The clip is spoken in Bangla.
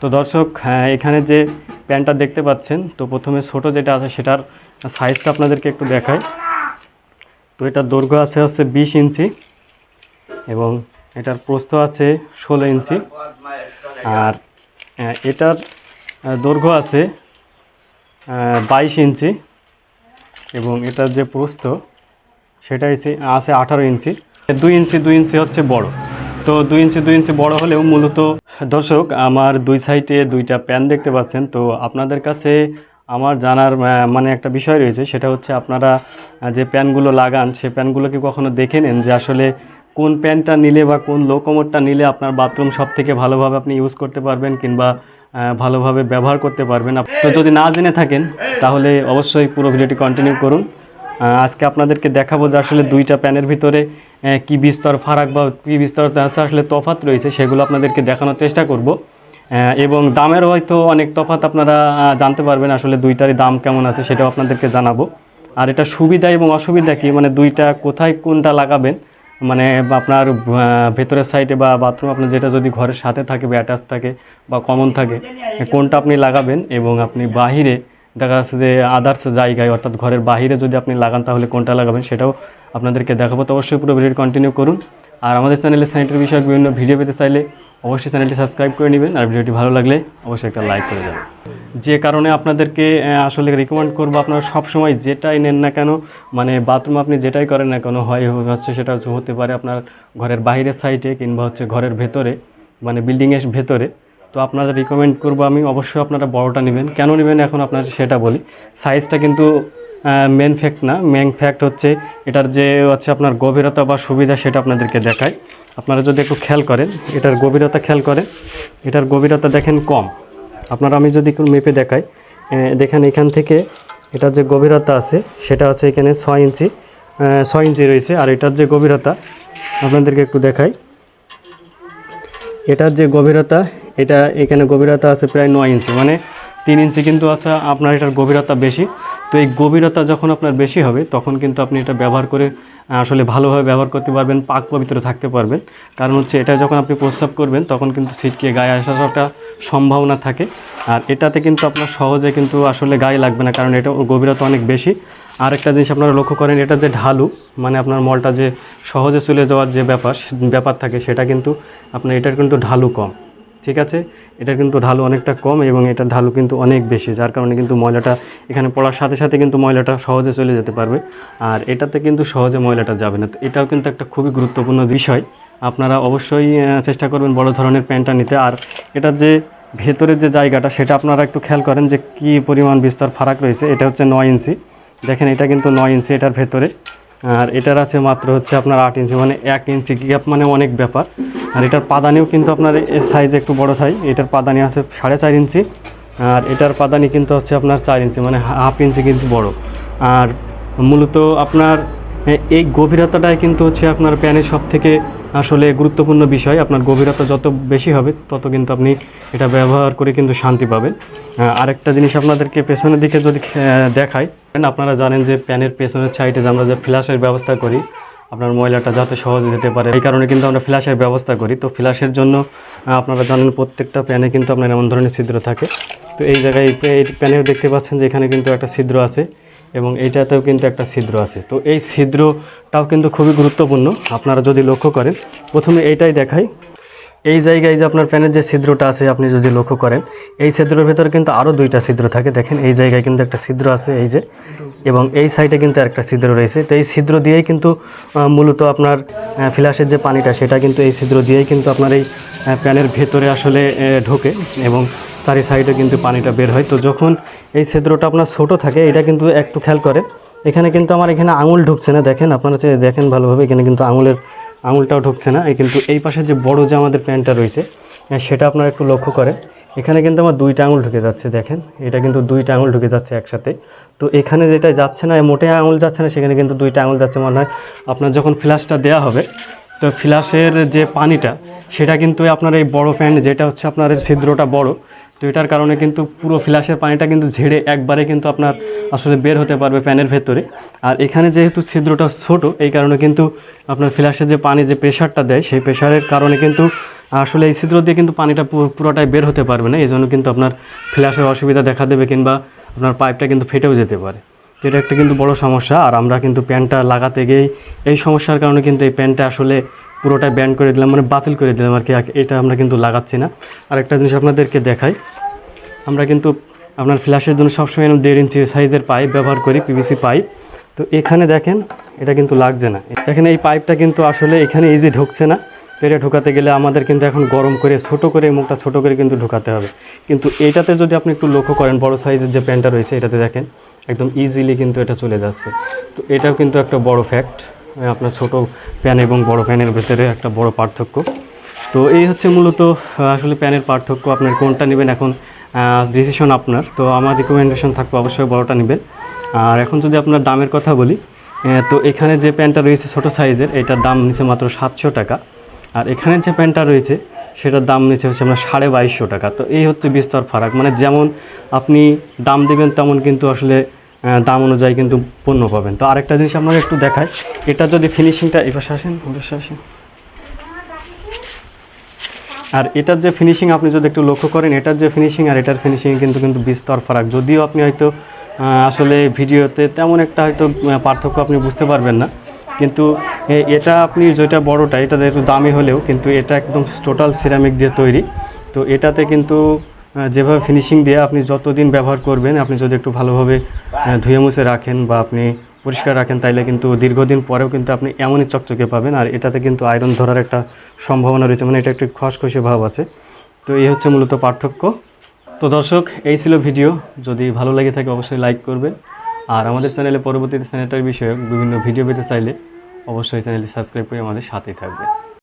তো দর্শক হ্যাঁ, এখানে যে প্যান্টটা দেখতে পাচ্ছেন তো প্রথমে ছোট যেটা আছে সেটার সাইজটা আপনাদেরকে একটু দেখাই। তো এটার দৈর্ঘ্য আছে হচ্ছে বিশ ইঞ্চি এবং এটার প্রস্থ আছে ষোলো ইঞ্চি। আর এটার দৈর্ঘ্য আছে বাইশ ইঞ্চি এবং এটার যে প্রস্থ সেটা আছে আঠারো ইঞ্চি। দুই ইঞ্চি দুই ইঞ্চি হচ্ছে বড়। তো দুই ইঞ্চি দুই ইঞ্চি বড় হলেও মূলত দর্শক, আমার দুই সাইডে দুইটা প্যান দেখতে পাচ্ছেন। তো আপনাদের কাছে আমার জানার মানে একটা বিষয় রয়েছে, সেটা হচ্ছে আপনারা যে প্যানগুলো লাগান, সে প্যানগুলো কি কখনো দেখে নেন? যে আসলে কোন প্যানটা নিলে বা কোন লো কমোডটা নিলে আপনার বাথরুম সব থেকে ভালোভাবে আপনি ইউজ করতে পারবেন কিংবা ভালোভাবে ব্যবহার করতে পারবেন? তো যদি না জেনে থাকেন, তাহলে অবশ্যই পুরো ভিডিওটি কন্টিনিউ করুন। আজকে আপনাদেরকে দেখাবো যে আসলে দুইটা প্যানের ভিতরে কি বিস্তর ফারাক বা কি বিস্তর আসলে তফাত রয়েছে, সেগুলো আপনাদেরকে দেখানোর চেষ্টা করব। এবং দামের হয়তো অনেক তফাত আপনারা জানতে পারবেন আসলে দুইটারই দাম কেমন আছে, সেটাও আপনাদেরকে জানাব। আর এটা সুবিধা এবং অসুবিধা কি মানে দুইটা কোথায় কোনটা লাগাবেন মানে আপনার ভেতরের সাইডে বা বাথরুম আপনার যেটা যদি ঘরের সাথে থাকে বা অ্যাটাচ থাকে বা কমন থাকে, কোনটা আপনি লাগাবেন এবং আপনি বাহিরে দেখা যাচ্ছে যে আদার্স জায়গায়, অর্থাৎ ঘরের বাইরে যদি আপনি লাগান, তাহলে কোনটা লাগাবেন সেটাও আপনাদেরকে দেখাবো। তো অবশ্যই পুরো ভিডিও কন্টিনিউ করুন। আর আমাদের চ্যানেলে স্যানিটারি বিষয়ক বিভিন্ন ভিডিও পেতে চাইলে অবশ্যই চ্যানেলটি সাবস্ক্রাইব করে নেবেন। আর ভিডিওটি ভালো লাগলে অবশ্যই একটা লাইক করে দেবেন। যে কারণে আপনাদেরকে আসলে রিকমেন্ড করব আপনারা সবসময় যেটাই নেন না কেন মানে বাথরুম আপনি যেটাই করেন না কেন, হয় হচ্ছে সেটা হতে পারে আপনার ঘরের বাইরের সাইডে কিংবা হচ্ছে ঘরের ভেতরে মানে বিল্ডিংয়ের ভেতরে। তো আপনারা রিকমেন্ড করব আমি, অবশ্যই আপনারা বড়টা নেবেন। কেন নেবেন এখন আপনার সেটা বলি। সাইজটা কিন্তু মেন ফ্যাক্ট না। মেন ফ্যাক্ট হচ্ছে, এটার যে হচ্ছে আপনার গভীরতা বা সুবিধা সেটা আপনাদেরকে দেখায় আপনারা যদি একটু খেয়াল করেন, এটার গভীরতা খেয়াল করেন। এটার গভীরতা দেখেন কম। আপনারা আমি যদি একটু মেপে দেখাই দেখেন এখান থেকে এটার যে গভীরতা আছে, সেটা হচ্ছে এখানে ছয় ইঞ্চি ছয় ইঞ্চি রয়েছে। আর এটার যে গভীরতা, আপনাদেরকে একটু দেখাই। এটার যে গভীরতা এটা এখানে গভীরতা আছে প্রায় নয় ইঞ্চি মানে তিন ইঞ্চি কিন্তু আছে আপনার এটার গভীরতা বেশি। তো এই গভীরতা যখন আপনার বেশি হবে, তখন কিন্তু আপনি এটা ব্যবহার করে আসলে ভালোভাবে ব্যবহার করতে পারবেন, পাক পবিত্র থাকতে পারবেন। কারণ হচ্ছে এটা যখন আপনি প্রস্রাব করবেন, তখন কিন্তু ছিটকে গায়ে আসার একটা সম্ভাবনা থাকে। আর এটাতে কিন্তু আপনার সহজে কিন্তু আসলে গায়ে লাগবে না, কারণ এটা গভীরতা অনেক বেশি। আর একটা জিনিস আপনারা লক্ষ্য করেন, এটা যে ঢালু মানে আপনার মলটা যে সহজে চলে যাওয়ার যে ব্যাপার ব্যাপার থাকে, সেটা কিন্তু আপনার, এটার কিন্তু ঢালু কম। ঠিক আছে? এটা কিন্তু ঢালু অনেকটা কম এবং এটার ঢালু কিন্তু অনেক বেশি, যার কারণে কিন্তু ময়লাটা এখানে পড়ার সাথে সাথে কিন্তু ময়লাটা সহজে চলে যেতে পারবে। আর এটাতে কিন্তু সহজে ময়লাটা যাবে না। তো এটাও কিন্তু একটা খুবই গুরুত্বপূর্ণ বিষয়। আপনারা অবশ্যই চেষ্টা করবেন বড় ধরনের প্যান্টটা নিতে। আর এটার যে ভেতরের যে জায়গাটা, সেটা আপনারা একটু খেয়াল করেন যে কী পরিমাণ বিস্তার ফারাক রয়েছে। এটা হচ্ছে নয় ইঞ্চি। দেখেন, এটা কিন্তু নয় ইঞ্চি এটার ভেতরে। আর এটার আছে মাত্র হচ্ছে আপনার আট ইঞ্চি মানে এক ইঞ্চি গ্যাপ মানে অনেক ব্যাপার। আর এটার পাদানিও কিন্তু আপনার এর সাইজ একটু বড় থাই এটার পাদানি আছে সাড়ে চার ইঞ্চি, আর এটার পাদানি কিন্তু হচ্ছে আপনার চার ইঞ্চি মানে হাফ ইঞ্চি কিন্তু বড়। আর মূলত আপনার এই গভীরতাটাই কিন্তু হচ্ছে আপনার প্যানের সব থেকে আসলে গুরুত্বপূর্ণ বিষয়, আপনার গভীরতা যত বেশি হবে, তত কিন্তু আপনি এটা ব্যবহার করে কিন্তু শান্তি পাবেন। আরেকটা জিনিস আপনাদেরকে পেছনের দিকে যদি দেখাই, আপনারা জানেন যে প্যানের পেছনের সাইডে যে আমরা যে ফ্ল্যাশের ব্যবস্থা করি, আপনার ময়লাটা যাতে সহজে যেতে পারে, এই কারণে কিন্তু আমরা ফ্ল্যাশের ব্যবস্থা করি। তো ফ্ল্যাশের জন্য আপনারা জানেন প্রত্যেকটা প্যানে কিন্তু আপনার এমন ধরনের ছিদ্র থাকে। তো এই জায়গায় এই প্যানেও দেখতে পাচ্ছেন যে এখানে কিন্তু একটা ছিদ্র আছে। এবং এইটাতেও কিন্তু একটা ছিদ্র আছে। তো এই ছিদ্রটাও কিন্তু খুবই গুরুত্বপূর্ণ, আপনারা যদি লক্ষ্য করেন। প্রথমে এইটাই দেখাই। এই জায়গায় যে আপনার প্যানের যে ছিদ্রটা আছে, আপনি যদি লক্ষ্য করেন, এই ছিদ্রের ভেতরে কিন্তু আরও দুইটা ছিদ্র থাকে। দেখেন, এই জায়গায় কিন্তু একটা ছিদ্র আছে, এই যে এবং এই সাইডে কিন্তু একটা ছিদ্র রয়েছে। তো এই ছিদ্র দিয়েই কিন্তু মূলত আপনার ফ্ল্যাশের যে পানিটা, সেটা কিন্তু এই ছিদ্র দিয়েই কিন্তু আপনার এই প্যানের ভেতরে আসলে ঢোকে এবং চারি সাইডে কিন্তু পানিটা বের হয়। তো যখন এই ছিদ্রটা আপনার ছোট থাকে, এটা কিন্তু একটু খেয়াল করে এখানে কিন্তু আমার এখানে আঙুল ঢুকছে না, দেখেন আপনারা দেখেন ভালোভাবে, এখানে কিন্তু আঙুলের, আঙুলটাও ঢুকছে না। এই কিন্তু এই পাশে যে বড় যে আমাদের প্যানটা রয়েছে সেটা আপনারা একটু লক্ষ্য করেন। এখানে কিন্তু আমার দুইটা আঙুল ঢুকে যাচ্ছে, দেখেন। এটা কিন্তু দুইটা আঙুল ঢুকে যাচ্ছে একসাথে। তো এখানে যেটা যাচ্ছে না মোটে আঙুল যাচ্ছে না, সেখানে কিন্তু দুইটা আঙুল যাচ্ছে। মনে হয় আপনার যখন ফ্ল্যাশটা দেওয়া হবে, তো ফ্ল্যাশের যে পানিটা, সেটা কিন্তু আপনার এই বড় প্যান্ট যেটা হচ্ছে আপনার ছিদ্রটা বড়, তো এটার কারণে কিন্তু পুরো ফ্ল্যাশের পানিটা কিন্তু ঝেড়ে একবারে কিন্তু আপনার আসলে বের হতে পারবে প্যানের ভেতরে। আর এখানে যেহেতু ছিদ্রটা ছোট, এই কারণে কিন্তু আপনার ফ্ল্যাশের যে পানি, যে প্রেশারটা দেয়, সেই প্রেশারের কারণে কিন্তু আসলে এই ছিদ্র দিয়ে কিন্তু পানিটা পুরোটাই বের হতে পারবে না এই জন্য কিন্তু আপনার ফ্ল্যাশের অসুবিধা দেখা দেবে কিংবা আপনার পাইপটা কিন্তু ফেটেও যেতে পারে। তো এটা একটা কিন্তু বড় সমস্যা, আর আমরা কিন্তু প্যান্টটা লাগাতে গিয়েই এই সমস্যার কারণে কিন্তু এই প্যান্টটা আসলে পুরোটা ব্যান্ড করে দিলাম মানে বাতিল করে দিলাম আর কি এটা আমরা কিন্তু লাগাচ্ছি না। আর একটা জিনিস আপনাদেরকে দেখাই, আমরা কিন্তু আপনার ফ্ল্যাশের জন্য সবসময় দেড় ইঞ্চি সাইজের পাইপ ব্যবহার করি, পিভিসি পাইপ। তো এখানে দেখেন, এটা কিন্তু লাগছে না। দেখেন এই পাইপটা কিন্তু আসলে এখানে ইজি ঢুকছে না। এটা ঢোকাতে গেলে আমাদের কিন্তু এখন গরম করে, ছোট করে, মুখটা ছোট করে কিন্তু ঢোকাতে হবে। কিন্তু এটাতে যদি আপনি একটু লক্ষ্য করেন, বড় সাইজের যে প্যান্টটা রয়েছে, এটাতে দেখেন, একদম ইজিলি কিন্তু এটা চলে যাচ্ছে। তো এটাও কিন্তু একটা বড় ফ্যাক্ট আপনার ছোট প্যান এবং বড় প্যানের ভেতরে একটা বড় পার্থক্য। তো এই হচ্ছে মূলত আসলে প্যানের পার্থক্য, আপনার কোনটা নেবেন এখন ডিসিশন আপনার। তো আমার রিকমেন্ডেশন থাকবে অবশ্যই বড়টা নেবেন। আর এখন যদি আপনার দামের কথা বলি তো এখানে যে প্যানটা রয়েছে ছোট সাইজের, এটার দাম নিচে মাত্র সাতশো টাকা। আর এখানে যে প্যান্টটা রয়েছে, সেটার দাম নিচে হচ্ছে আমরা সাড়ে বাইশশো টাকা। তো এই হচ্ছে বিস্তর ফারাক। মানে যেমন আপনি দাম দেবেন, তেমন কিন্তু আসলে দাম অনুযায়ী কিন্তু পণ্য পাবেন। তো আরেকটা জিনিস আপনাকে একটু দেখায় এটা যদি ফিনিশিংটা এবার আসেন ওপাশে আসেন। আর এটার যে ফিনিশিং আপনি যদি একটু লক্ষ্য করেন, এটার যে ফিনিশিং আর এটার ফিনিশিং কিন্তু কিন্তু বিস্তর ফারাক। যদিও আপনি হয়তো আসলে ভিডিওতে তেমন একটা হয়তো পার্থক্য আপনি বুঝতে পারবেন না। কিন্তু এটা আপনি যেটা বড়টা এটা একটু দামি হলেও কিন্তু এটা একদম টোটাল সিরামিক দিয়ে তৈরি। তো এটাতে কিন্তু যেভাবে ফিনিশিং দিয়ে আপনি যতদিন ব্যবহার করবেন, আপনি যদি একটু ভালোভাবে ধুয়ে মুছে রাখেন বা আপনি পরিষ্কার রাখেন, তাইলে কিন্তু দীর্ঘদিন পরেও কিন্তু আপনি এমনই চকচকে পাবেন। আর এটাতে কিন্তু আয়রন ধরার একটা সম্ভাবনা রয়েছে মানে এটা একটু খসখসে ভাব আছে। তো এই হচ্ছে মূলত পার্থক্য। তো দর্শক, এই ছিল ভিডিও যদি ভালো লেগে থাকে, অবশ্যই লাইক করবেন। আর আমাদের চ্যানেলে পরবর্তীতে স্যানিটারি বিষয়ে বিভিন্ন ভিডিও পেতে চাইলে অবশ্যই চ্যানেলটি সাবস্ক্রাইব করে আমাদের সাথেই থাকবে